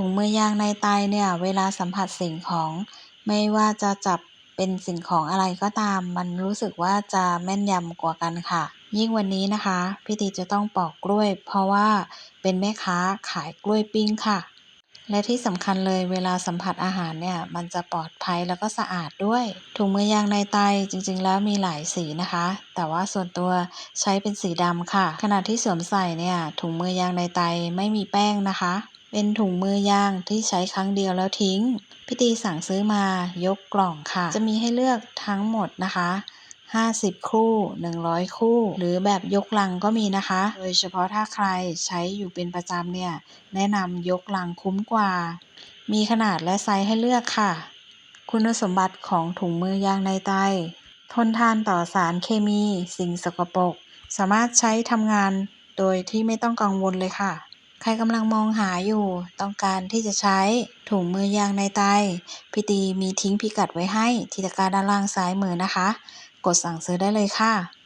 ถุงมือยางในไตเนี่ยเวลาสัมผัสสิ่งของ ไม่ว่าจะจับเป็นสิ่งของอะไรก็ตาม มันรู้สึกว่าจะแม่นยำกว่ากันค่ะ ยิ่งวันนี้นะคะพี่ตีจะต้องปอกกล้วย เพราะว่าเป็นแม่ค้าขายกล้วยปิ้งค่ะ และที่สำคัญเลยเวลาสัมผัสอาหารเนี่ยมันจะปลอดภัยแล้วก็สะอาดด้วย ถุงมือยางในไตจริง ๆ แล้วมีหลายสีนะคะ แต่ว่าส่วนตัวใช้เป็นสีดำค่ะ ขณะที่สวมใส่เนี่ยถุงมือยางในไตไม่มีแป้งนะคะ เป็นถุงมือยางที่ใช้ครั้งเดียวแล้วทิ้งพี่ตีสั่งซื้อมายกกล่องค่ะ จะมีให้เลือกทั้งหมดนะคะ 50 คู่ 100 คู่ หรือแบบยกลังก็มีนะคะ โดยเฉพาะถ้าใครใช้อยู่เป็นประจำเนี่ย แนะนำยกลังคุ้มกว่า มีขนาดและไซส์ให้เลือกค่ะ คุณสมบัติของถุงมือยางในไต ทนทานต่อสารเคมี สิ่งสกปรกสามารถใช้ทำงานโดยที่ไม่ต้องกังวลเลยค่ะ ใครกำลังมองหาอยู่ ต้องการที่จะใช้ถุงมือยางในไตพี่ตีมีทิ้งพิกัดไว้ให้ที่ตะกร้าด้านล่างซ้ายมือนะคะ กดสั่งซื้อได้เลยค่ะ